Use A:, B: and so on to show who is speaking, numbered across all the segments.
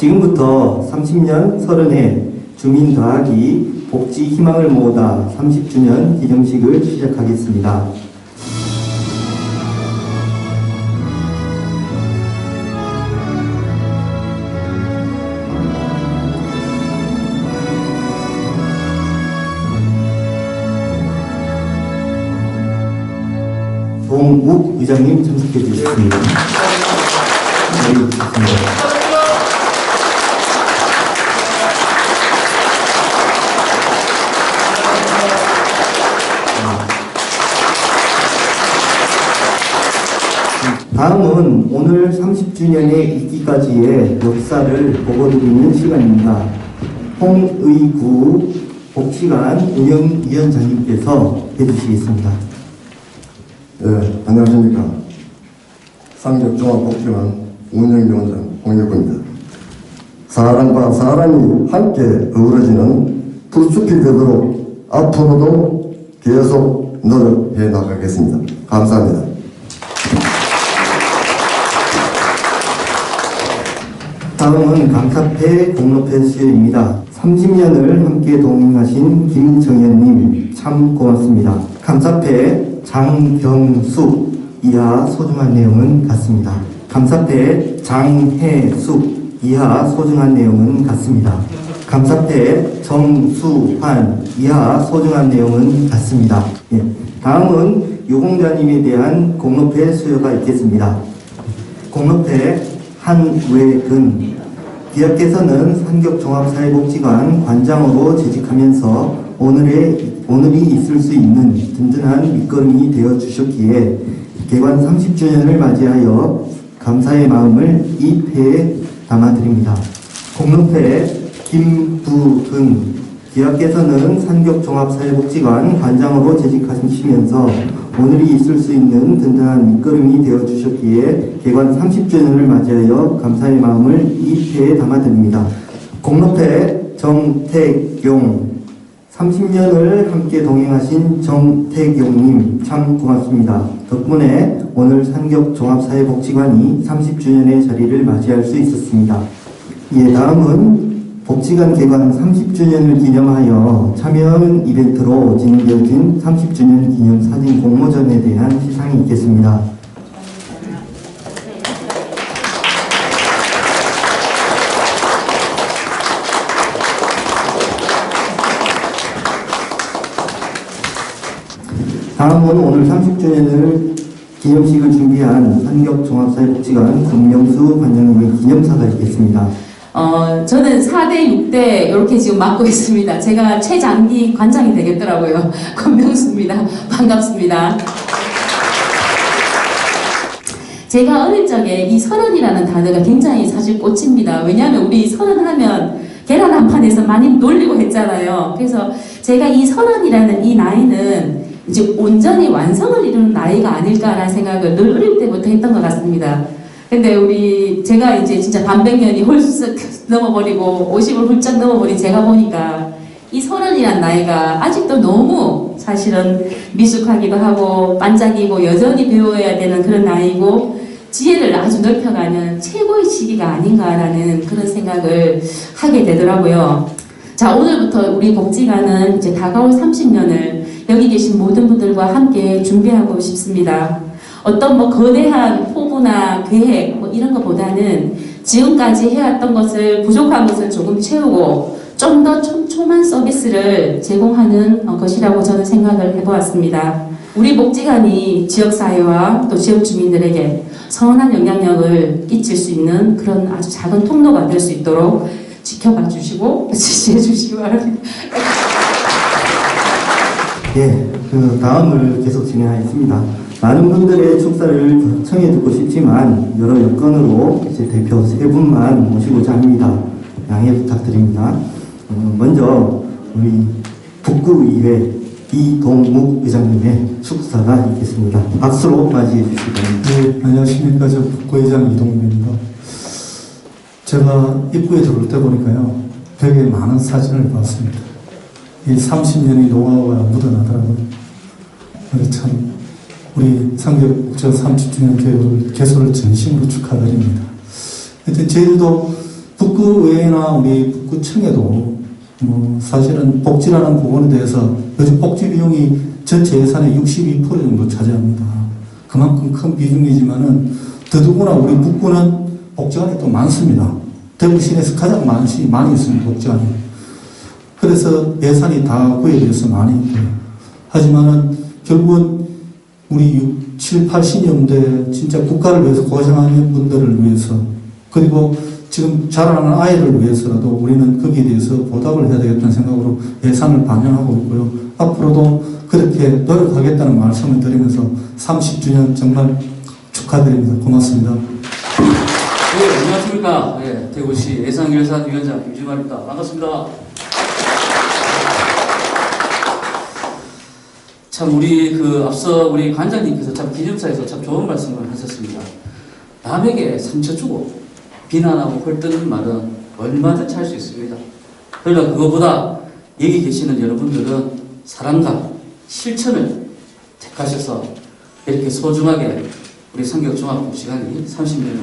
A: 지금부터 30년 서른해 주민 더하기 복지 희망을 모으다 30주년 기념식을 시작하겠습니다. 동욱 의장님 참석해 주셨습니다. 네, 좋습니다. 다음은 오늘 30주년에 있기까지의 역사를 보고드리는 시간입니다. 홍의구 복지관 운영위원장님께서 해주시겠습니다.
B: 네, 안녕하십니까. 상격종합복지관 운영위원장 홍혁구입니다. 사람과 사람이 함께 어우러지는 풀숲이 되도록 앞으로도 계속 노력해 나가겠습니다. 감사합니다.
A: 다음은 감사패 공로패 수여입니다. 30년을 함께 동행하신 김정현님 참 고맙습니다. 감사패 장경숙 이하 소중한 내용은 같습니다. 감사패 장혜숙 이하 소중한 내용은 같습니다. 감사패 정수환 이하 소중한 내용은 같습니다. 예. 다음은 유공자님에 대한 공로패 수여가 있겠습니다. 공로패 한외근 기업께서는 산격종합사회복지관 관장으로 재직하면서 오늘의 오늘이 있을 수 있는 든든한 밑거름이 되어 주셨기에 개관 30주년을 맞이하여 감사의 마음을 이 패에 담아드립니다. 공로패 김부근 기업께서는 산격종합사회복지관 관장으로 재직하시면서 오늘이 있을 수 있는 든든한 밑거름이 되어 주셨기에 개관 30주년을 맞이하여 감사의 마음을 이 패에 담아드립니다. 공로패 정택용 30년을 함께 동행하신 정택용님 참 고맙습니다. 덕분에 오늘 산격종합사회복지관이 30주년의 자리를 맞이할 수 있었습니다. 예, 다음은 복지관 개관 30주년을 기념하여 참여하는 이벤트로 진행되어진 30주년 기념 사진 공모전에 대한 시상이 있겠습니다. 다음은 오늘 30주년을 기념식을 준비한 산격종합사회복지관 권명수 관장님의 기념사가 있겠습니다.
C: 어, 저는 4대 6대 이렇게 지금 맡고 있습니다. 제가 최장기 관장이 되겠더라고요. 권명수입니다. 반갑습니다. 제가 어릴 적에 이 서른이라는 단어가 굉장히 사실 꽂힙니다. 왜냐하면 우리 서른 하면 계란 한 판에서 많이 놀리고 했잖아요. 그래서 제가 이 서른이라는 이 나이는 이제 온전히 완성을 이루는 나이가 아닐까라는 생각을 늘 어릴 때부터 했던 것 같습니다. 근데 우리 제가 이제 진짜 반백년이 홀쑥 넘어버리고 50을 훌쩍 넘어버린 제가 보니까 이 서른이란 나이가 아직도 너무 사실은 미숙하기도 하고 반짝이고 여전히 배워야 되는 그런 나이고 지혜를 아주 넓혀가는 최고의 시기가 아닌가라는 그런 생각을 하게 되더라고요. 자, 오늘부터 우리 복지관은 이제 다가올 30년을 여기 계신 모든 분들과 함께 준비하고 싶습니다. 어떤 뭐 거대한 포부나 계획 뭐 이런 것보다는 지금까지 해왔던 것을 부족한 것을 조금 채우고 좀 더 촘촘한 서비스를 제공하는 어, 것이라고 저는 생각을 해보았습니다. 우리 복지관이 지역사회와 또 지역 주민들에게 선한 영향력을 끼칠 수 있는 그런 아주 작은 통로가 될 수 있도록 지켜봐 주시고 지지해 주시기 바랍니다.
A: 예, 그 다음을 계속 진행하겠습니다. 많은 분들의 축사를 청해 듣고 싶지만 여러 여건으로 이제 대표 세 분만 모시고자 합니다. 양해 부탁드립니다. 어, 먼저 우리 북구의회 이동묵 의장님의 축사가 있겠습니다. 박수로 맞이해 주시기 바랍니다.
D: 네, 안녕하십니까. 저 북부회장 이동민입니다. 제가 입구에 들어올 때 보니까요, 벽에 많은 사진을 봤습니다. 이 30년의 노하우가 묻어나더라고요. 참, 우리 상계국제 30주년 교육을 개소를 진심으로 축하드립니다. 하여튼 저희들도 북구의회나 우리 북구청에도 뭐 사실은 복지라는 부분에 대해서 요즘 복지 비용이 전체 예산의 62% 정도 차지합니다. 그만큼 큰 비중이지만은 더더구나 우리 북구는 복지관이 또 많습니다. 대구 시내에서 가장 많이, 많이 있습니다, 복지관이. 그래서 예산이 다 그에 대해서 많이 있고요. 하지만은 결국은 우리 6, 7, 80년대 진짜 국가를 위해서 고생하는 분들을 위해서 그리고 지금 자라나는 아이를 위해서라도 우리는 거기에 대해서 보답을 해야 되겠다는 생각으로 예산을 반영하고 있고요. 앞으로도 그렇게 노력하겠다는 말씀을 드리면서 30주년 정말 축하드립니다. 고맙습니다.
E: 네, 안녕하십니까. 네, 대구시 예산결산위원장 김주만입니다. 반갑습니다. 참 우리 그 앞서 우리 관장님께서 참 기념사에서 참 좋은 말씀을 하셨습니다. 남에게 상처 주고 비난하고 헐뜯는 말은 얼마든지 할 수 있습니다. 그러나 그거보다 여기 계시는 여러분들은 사랑과 실천을 택하셔서 이렇게 소중하게 우리 성격 종합 시간이 30년을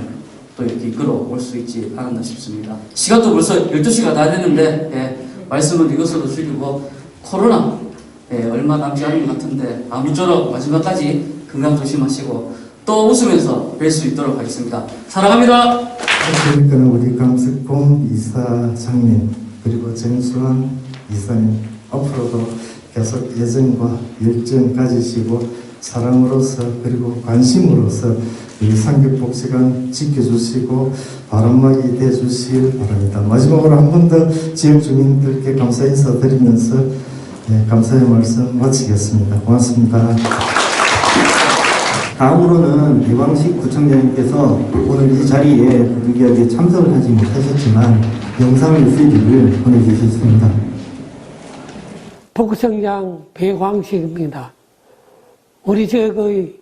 E: 또 이렇게 이끌어 올 수 있지 않았나 싶습니다. 시간도 벌써 12시가 다 됐는데 예, 말씀을 이것으로 줄이고 코로나 예, 얼마 남지 않은 것 같은데 아무쪼록 마지막까지 건강 조심하시고 또 웃으면서 뵐 수 있도록 하겠습니다. 사랑합니다.
A: 그러니까 우리 강석봉 이사장님 그리고 정수환 이사님 앞으로도 계속 예정과 열정 가지시고 사랑으로서 그리고 관심으로서 이 상격복지관 지켜주시고 바람막이 돼주시길 바랍니다. 마지막으로 한 번 더 지역 주민들께 감사 인사드리면서 네, 감사의 말씀 마치겠습니다. 고맙습니다. 다음으로는 이광식 구청장님께서 오늘 이 자리에 부득이하게 참석을 하지 못하셨지만 영상 메시지를 보내주셨습니다.
F: 복성장 배광식입니다. 우리 저의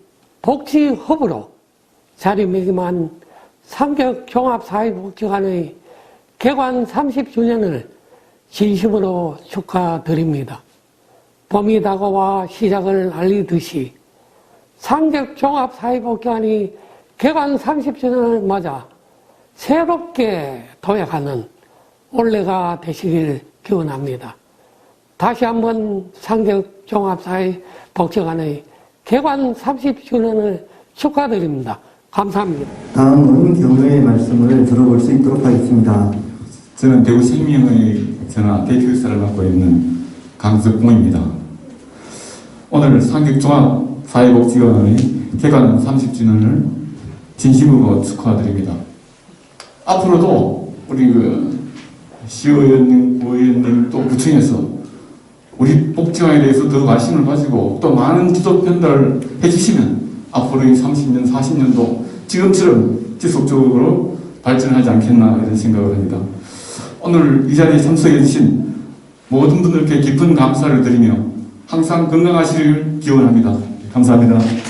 F: 복지 허브로 자리매김한 삼격 종합사회복지관의 개관 30주년을 진심으로 축하드립니다. 봄이 다가와 시작을 알리듯이 삼격종합사회복지관이 개관 30주년을 맞아 새롭게 도약하는 올해가 되시길 기원합니다. 다시 한번 상격종합사회 복지관의 개관 30주년을 축하드립니다. 감사합니다.
A: 다음은 경로의 말씀을 들어볼 수 있도록 하겠습니다.
G: 저는 대구 생명의 전화 대표이사를 맡고 있는 강석봉입니다. 오늘 상격종합사회복지관의 개관 30주년을 진심으로 축하드립니다. 앞으로도 우리 그 시의원님, 의원님 또 구청에서 우리 복지관에 대해서 더 관심을 가지고 또 많은 지도 편달을 해주시면 앞으로 이 30년, 40년도 지금처럼 지속적으로 발전하지 않겠나 이런 생각을 합니다. 오늘 이 자리에 참석해 주신 모든 분들께 깊은 감사를 드리며 항상 건강하시길 기원합니다. 감사합니다.